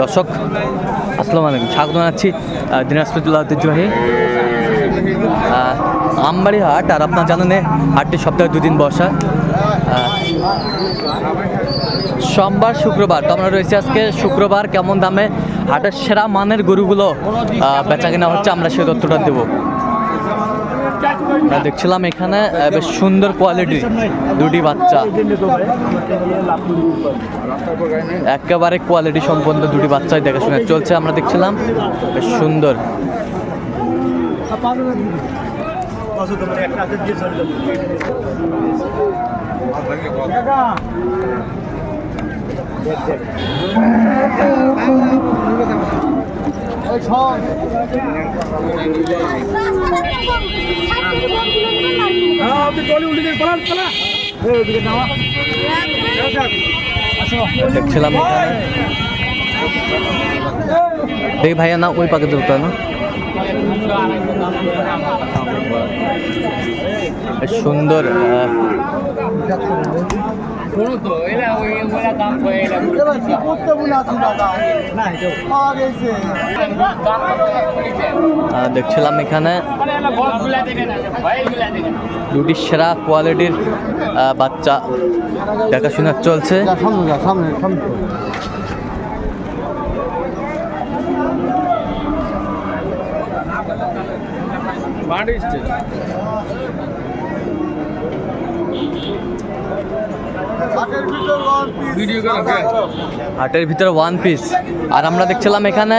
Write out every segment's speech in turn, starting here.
দর্শক, আসসালামু আলাইকুম। স্বাগত জানাচ্ছি দিনাজপুরুল্লাহ ঐতিহ্যবাহী আমবাড়ি হাট। আর আপনার জানেন হাটটি সপ্তাহে দুদিন বসা। সোমবার, শুক্রবার। তো আমরা রয়েছি আজকে শুক্রবার। কেমন দামে হাটের সেরা মানের গরুগুলো বেচা কিনা হচ্ছে। আমরা সেই তথ্যটা দেবো। আমরা দেখছিলাম এখানে বেশ সুন্দর কোয়ালিটি দুটি বাচ্চা। একেবারে কোয়ালিটি সম্পন্ন দুটি বাচ্চাই দেখাশোনা চলছে, আমরা দেখছিলাম, বেশ সুন্দর। দেখছিলাম। এখানে দেখি ভাইয়া না ওই পাকে ধরতে না। সুন্দর দেখছিলাম এখানে দুটি সেরা কোয়ালিটির বাচ্চা দেখাশোনা চলছে। smartest হাটের ভিতরে ওয়ান পিস আর আমরা দেখছিলাম এখানে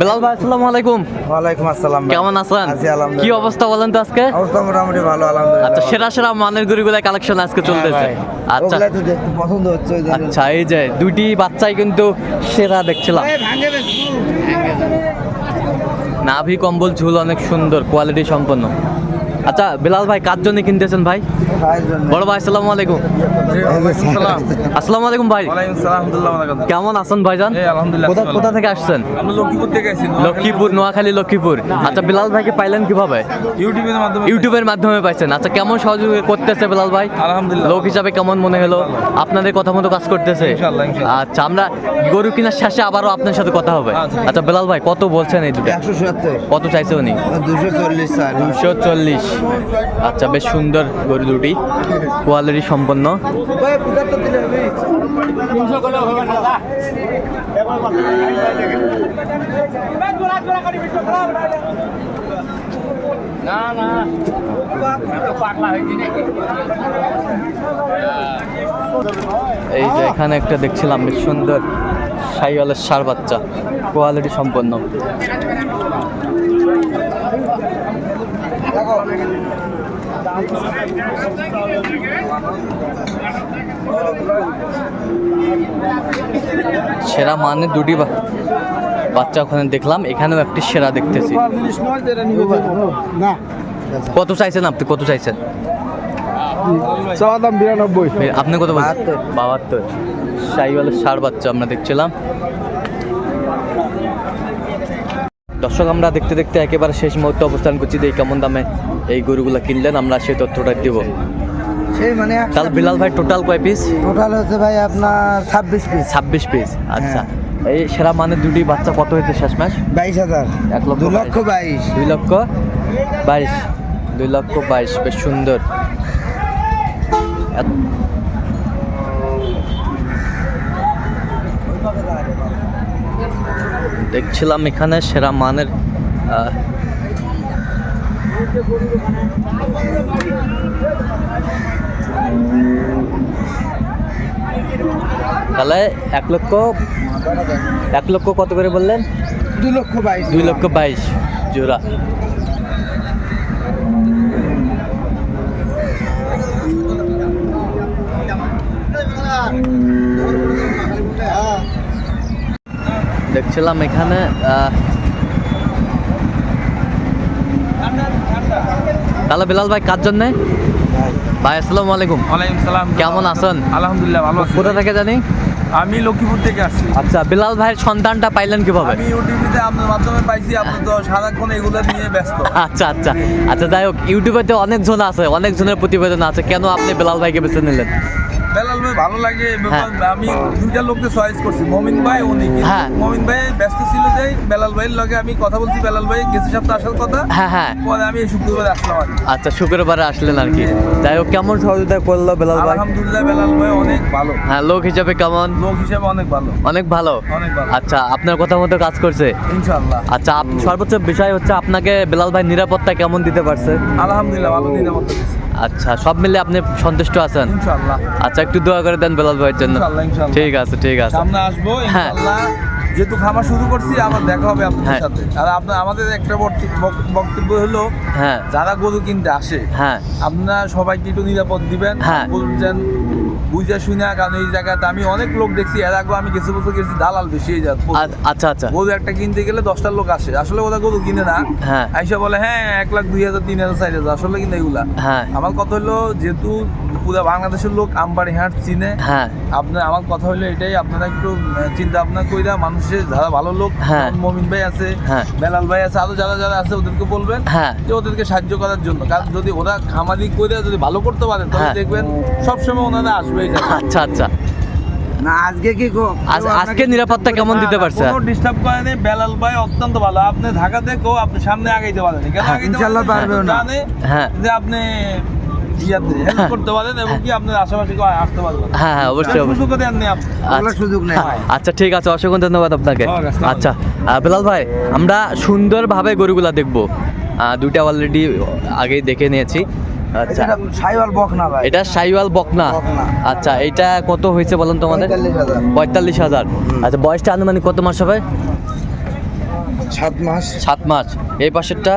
বেলাল ভাই আসসালামু আলাইকুম। ওয়ালাইকুম আসসালাম কেমন আছেন? কি অবস্থা বলেন তো আজকে? অবস্থা মোটামুটি ভালো আলহামদুলিল্লাহ। আচ্ছা সেরা সেরা মানের গরুগুলা কালেকশন আজকে চলতেছে। হ্যাঁ আচ্ছা। তো দেখতে পছন্দ হচ্ছে আচ্ছা এই যে দুটি বাচ্চাই কিন্তু সেরা দেখছিলাম। নাভি কম্বল ঝুল অনেক সুন্দর কোয়ালিটি সম্পন্ন। আচ্ছা বিলাল ভাই কার জন্য কিনতেছেন ভাই? বড় ভাই আসসালামু আলাইকুম। আসসালামু আলাইকুম ভাই। কেমন আছেন ভাইজান? কোথা থেকে আসছেন? লক্ষ্মীপুর নোয়াখালী। লক্ষ্মীপুর আচ্ছা বিলাল ভাইকে পাইলেন কীভাবে? ইউটিউবের মাধ্যমে ইউটিউবের মাধ্যমে পাইছেন। আচ্ছা কেমন সহযোগিতা করতেছে বিলাল ভাই? আলহামদুলিল্লাহ। লোক হিসাবে কেমন মনে হলো? আপনাদের কথা মতো কাজ করতেছে। আচ্ছা আমরা গরু কেনার শেষে আবারও আপনার সাথে কথা হবে। আচ্ছা। আচ্ছা বিলাল ভাই কত বলছেন এই দুটো? কত চাইছে উনি? দুশো চল্লিশ দুশো চল্লিশ। আচ্ছা বেশ সুন্দর গরু দুটি। কোয়ালিটি সম্পন্ন। এই যে এখানে একটা দেখছিলাম, বেশ সুন্দর সাইওয়ালের সার বাচ্চা। কোয়ালিটি সম্পন্ন। সেরা মানে দুটি বাচ্চা ওখানে দেখলাম এখানেও একটি সেরা দেখতেছি। কত চাইছেন আপনি? কত চাইছেন? চাওয়া দাম বিরানব্বই। আপনি কত বলছেন? বাহাত্তর। বাহাত্তর। সাইওয়ালের সার বাচ্চা আমরা দেখছিলাম। দর্শক আমরা দেখতে দেখতে একেবারে শেষ মুহূর্তে অবস্থান করছি। যে কেমন দামে এই গরুগুলো কিনলেন আমরা সেই তথ্যটা দিব। সেই মানে তাহলে বিলাল ভাই টোটাল কয় পিস টোটাল হচ্ছে ভাই আপনার ছাব্বিশ পিস ছাব্বিশ পিস আচ্ছা। হ্যাঁ। এই সেরা মানে দুটি বাচ্চা কত হয়েছে শেষ মাস বাইশ হাজার। এক লক্ষ দু লক্ষ বাইশ। দুই লক্ষ বাইশ। দুই লক্ষ বাইশ বেশ সুন্দর। দেখছিলাম এখানে সেরা মানের তাহলে এক লক্ষ এক লক্ষ কত করে বললেন? দুই লক্ষ বাইশ। দুই লক্ষ বাইশ জোড়া। দেখছিলাম এখানে আহ, তাহলে বিলাল ভাই কার জন্যে? ভাই। আসসালামু আলাইকুম। ওয়ালাইকুম সালাম কেমন আছেন? আলহামদুলিল্লাহ ভালো আছি কোথা থেকে জানি? আমি লক্ষ্মীপুর থেকে আসছি। আচ্ছা বিলাল ভাইয়ের সন্তানটা পাইলেন কীভাবে? আমি ইউটিউবিতে আপনার মাধ্যমে পাইছি আপনি তো সারাক্ষণ এগুলো নিয়ে ব্যস্ত। আচ্ছা আচ্ছা। আচ্ছা যাই হোক ইউটিউবে তো অনেকজন আছে অনেকজনের প্রতিবেদন আছে। কেন আপনি বিলাল ভাইকে বেছে নিলেন? ভাই ভালো লাগে এবং হ্যাঁ। আমি দুইটা লোককে চয়েস করছি মমিন ভাই উনি হ্যাঁ। মমিন ভাই ব্যস্ত ছিল যে বেলাল ভাইয়ের লগে আমি কথা বলছি বেলাল ভাই গেছে সপ্তাহে আসার কথা। হ্যাঁ হ্যাঁ। পরে আমি শুক্রবার আসলাম আচ্ছা শুক্রবারে আসলেন আর কি। যাই হোক কেমন সহযোগিতা করল বেলাল ভাই? আলহামদুলিল্লাহ বেলাল ভাই অনেক ভালো। হ্যাঁ লোক হিসাবে কেমন? লোক হিসেবে অনেক ভালো। অনেক ভালো? অনেক ভালো। আচ্ছা আপনার কথা মতো কাজ করছে? ইনশাআল্লাহ। আচ্ছা সর্বোচ্চ বিষয় হচ্ছে আপনাকে বেলাল ভাই নিরাপত্তা কেমন দিতে পারছে? আলহামদুলিল্লাহ ভালো নিরাপত্তা আচ্ছা সব মিলে আপনি সন্তুষ্ট আছেন? ইনশাআল্লাহ। আচ্ছা একটু দোয়া করে দেন বেলাল ভাইয়ের জন্য। ঠিক আছে ঠিক আছে। সামনে আসব হ্যাঁ। ইনশাআল্লাহ। যেহেতু খামার শুরু করছি আবার দেখা হবে আপনার হ্যাঁ। সাথে। আর আপনার আমাদের একটা বক্তব্য বক্তব্য হলো হ্যাঁ। যারা গরু কিনতে আসে হ্যাঁ। আপনারা সবাইকে একটু নিরাপদ দিবেন। হ্যাঁ। বলছেন বুঝে শুনে কারণ এই জায়গাতে আমি অনেক লোক দেখছি এর আগে আমি কিছু বছর গেছি দালাল বেশি যায় আচ্ছা আচ্ছা। গরু একটা কিনতে গেলে দশটা লোক আসে। আসলে ওরা গরু কিনে না। হ্যাঁ। আইসা বলে হ্যাঁ এক লাখ দুই হাজার তিন হাজার চার হাজার আসলে কিন্তু এগুলা। হ্যাঁ। আমার কথা হলো যেহেতু পুরো বাংলাদেশের লোক আমবাড়ি হাট চিনে হ্যাঁ। আপনার আমার কথা হলো এটাই আপনারা একটু চিন্তা ভাবনা কইরা মানুষের যারা ভালো লোক হ্যাঁ। মমিন ভাই আছে হ্যাঁ। বেলাল ভাই আছে আরও যারা যারা আছে ওদেরকে বলবেন হ্যাঁ। যে ওদেরকে সাহায্য করার জন্য। কারণ যদি ওরা খামারি করে যদি ভালো করতে পারেন তাহলে। দেখবেন সবসময় ওনারা আসবেই আচ্ছা আচ্ছা। না আজকে কি গো? আজকে নিরাপত্তা কেমন দিতে পারছে? কোনো ডিস্টার্ব করেনি বেলাল ভাই অত্যন্ত ভালো। আপনি ঢাকা থেকেও আপনি সামনে আগাইতে পারেন কেন হ্যাঁ, আগাইতে ইনশাল্লাহ পারেন? পারবেও না। হ্যাঁ। যে আপনি ইয়াতে হেল্প করতে পারেন এবং কি আপনার আশেপাশে কেউ আসতে পারবেন হ্যাঁ হ্যাঁ অবশ্যই অবশ্যই। সুযোগ দেন আপনি। ওগুলো আচ্ছা। নেই। হ্যাঁ, আচ্ছা ঠিক আছে অসংখ্য ধন্যবাদ আপনাকে। আচ্ছা বেলাল ভাই আমরা সুন্দরভাবে গরুগুলা দেখব। আহ, দুইটা অলরেডি আগেই দেখে নিয়েছি। আচ্ছা। সাইওয়াল বক না ভাই। এটা সাইওয়াল বকনা? বকনা। আচ্ছা এটা কত হয়েছে বলেন তোমাদের পঁয়তাল্লিশ হাজার। আচ্ছা বয়সটা আনুমানিক কত মাস হবে? সাত মাস। সাত মাস। এই পাশেরটা?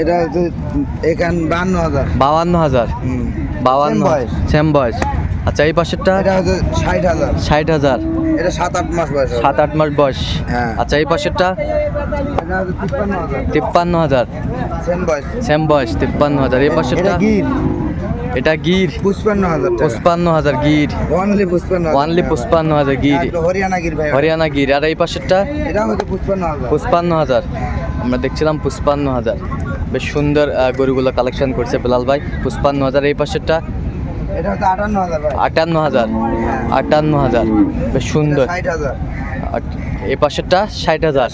এটা এখান বান্ন হাজার। বাউান্ন হাজার। বয়স। সেম বয়স। আচ্ছা এই পাশেরটা? এটা হচ্ছে ষাট হাজার। ষাট হাজার। এটা সাত আট মাস বয়স সাত আট মাস বয়স। হ্যাঁ। আচ্ছা এই পাশেরটা? তিপ্পান্ন হাজার। সেম বয়স। তিপ্পান্ন হাজার। এই পাশেরটা এটা গির। পুষ্পান্ন হাজার পুষ্পান্ন হাজার গির। অনলি পুষ্পান্ন ওয়ানলি পুষ্পান্ন হাজার গির। হরিয়ানা গির ভাই। হরিয়ানা গির। আর এই পাশেরটা এটা হচ্ছে পুষ্পান্ন হাজার। পুষ্পান্ন হাজার। আমরা দেখছিলাম পুষ্পান্ন হাজার। বেশ সুন্দর গরুগুলো কালেকশন করছে বেলাল ভাই। পুষ্পান্ন হাজার। এই পাশেরটা এটা আটান্ন হাজার আটান্ন হাজার। আটান্ন হাজার। বেশ সুন্দর। ষাট হাজার। এই পাশেরটা ষাট হাজার।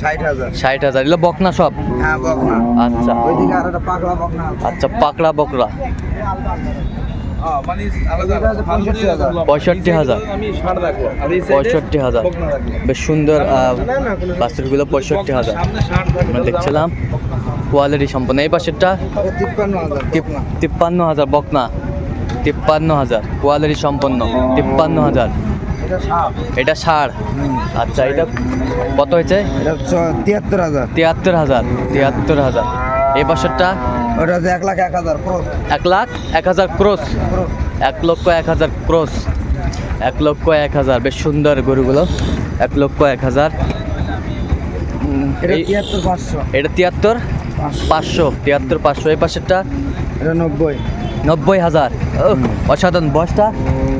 ষাট হাজার। এগুলো বকনা সব? হ্যাঁ আচ্ছা। আচ্ছা পাকড়া বকরা। মানে পঁয়ষট্টি হাজার। পঁয়ষট্টি হাজার। এ। বেশ সুন্দর বাস্তুগুলো পঁয়ষট্টি হাজার। আমরা দেখছিলাম কোয়ালিটি সম্পন্ন। এই পাশেরটা। তিপ্পান্ন হাজার বকনা। তিপ্পান্ন হাজার। কোয়ালিটি সম্পন্ন। তিপ্পান্ন হাজার। এটা ষাড় আচ্ছা এটা কত হয়েছে? তিয়াত্তর হাজার। তিয়াত্তর হাজার। তিয়াত্তর হাজার। এই পাশেরটা? ওটা হচ্ছে এক লাখ এক হাজার ক্রস। এক লাখ এক হাজার ক্রোস। এক লক্ষ এক হাজার ক্রোস। এক লক্ষ এক হাজার। বেশ সুন্দর গরুগুলো। এক লক্ষ এক হাজার। এটা তিয়াত্তর পাঁচশো। এটা তিয়াত্তর পাঁচশো। পাঁচশো। তিয়াত্তর পাঁচশো। এই পাশেরটা? এটা নব্বই। নব্বই হাজার। অসাধারণ। বয়সটা?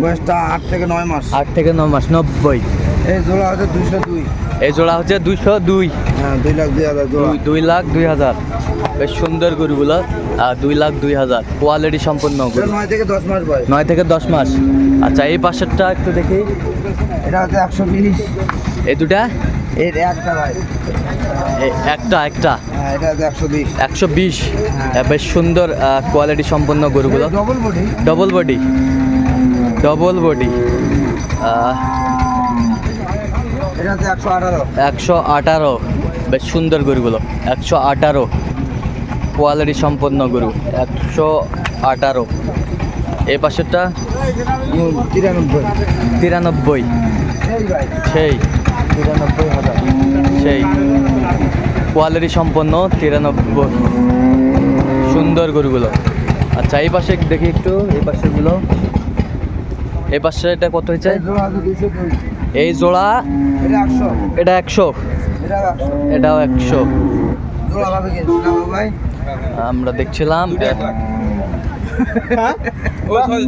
বয়সটা আট থেকে নয় মাস। আট থেকে ন মাস নব্বই। এই জোড়া হচ্ছে দুইশো দুই। এই জোড়া হচ্ছে দুইশো দুই। হ্যাঁ দুই লাখ দুই হাজার দুই- লাখ দুই হাজার। বেশ সুন্দর গরুগুলো। আর দুই লাখ দুই হাজার। কোয়ালিটি সম্পন্ন নয় থেকে দশ মাস বয়স। নয় থেকে দশ মাস। আচ্ছা এই পাশেরটা একটু দেখি। এটা হচ্ছে একশো বিশ। এই দুটা? এর একটা ভাই। একটা একটা। হ্যাঁ একশো বিশ। বেশ। সুন্দর কোয়ালিটি সম্পন্ন গরুগুলো। Double body double body double body একশো আঠারো। বেশ সুন্দর গরুগুলো। একশো আঠারো। কোয়ালিটি সম্পন্ন গরু। একশো আঠারো। এই পাশেরটা? তিরানব্বই। তিরানব্বই। সেই। তিরানব্বই হাজার। সেই কোয়ালিটি সম্পন্ন তিরানব্বই। সুন্দর গরুগুলো। আচ্ছা এই পাশে দেখি একটু এই পাশেগুলো এই পাশে এটা কত হয়েছে? এই জোড়া এটা একশো। এটা একশো। এটা একশো। এটাও একশো। আমরা দেখছিলাম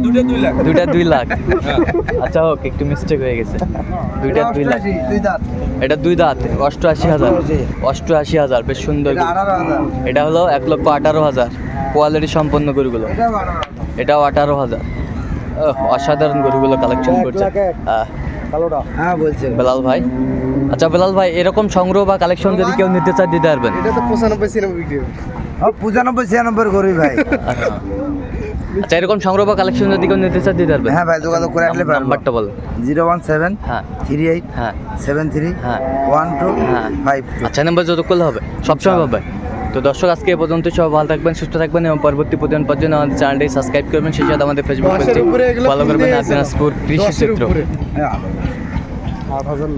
দুটো দুই লাখ। দুইটা দুই লাখ। হ্যাঁ। আচ্ছা হোক একটু মিস্টেক হয়ে গেছে। দুইটা দুই লাখ। এটা দুই দাঁত অষ্টআশি হাজার। অষ্টআশি। হাজার বেশ সুন্দর এটা গরু। হলো এক লক্ষ আঠারো হাজার। কোয়ালিটি সম্পন্ন গরুগুলো। এটাও আঠারো হাজার। অসাধারণ গরুগুলো কালেকশন করছে। হ্যাঁ। বেলাল ভাই। আচ্ছা বেলাল ভাই এরকম সংগ্রহ বা কালেকশন যদি কেউ নিতে চায় দিতে পারবেন। এটা তো পঁচানব্বই ছিয়ানব্বই পঁচানব্বই ছিয়ানব্বই করি ভাই। আচ্ছা। এরকম সংগ্রহ বা কালেকশন যদি কেউ নিতে চায় দিতে পারবেন হ্যাঁ ভাই যোগাযোগ করে আসলে পারব। নাম্বারটা বল। জিরো ওয়ান সেভেন হ্যাঁ। থ্রি এইট হ্যাঁ। সেভেন থ্রি হ্যাঁ। ওয়ান টু হ্যাঁ। ফাইভ আচ্ছা নাম্বার যত করলে হবে। সবসময় পাবে। তো দর্শক আজকে এ পর্যন্ত সবাই ভালো থাকবেন সুস্থ থাকবেন এবং পরবর্তী প্রতিদিন পর্যন্ত আমাদের চ্যানেলটি সাবস্ক্রাইব করবেন। সেই সাথে আমাদের ফেসবুক পেজটি ফলো করবেন দিনাজপুর কৃষি হাজার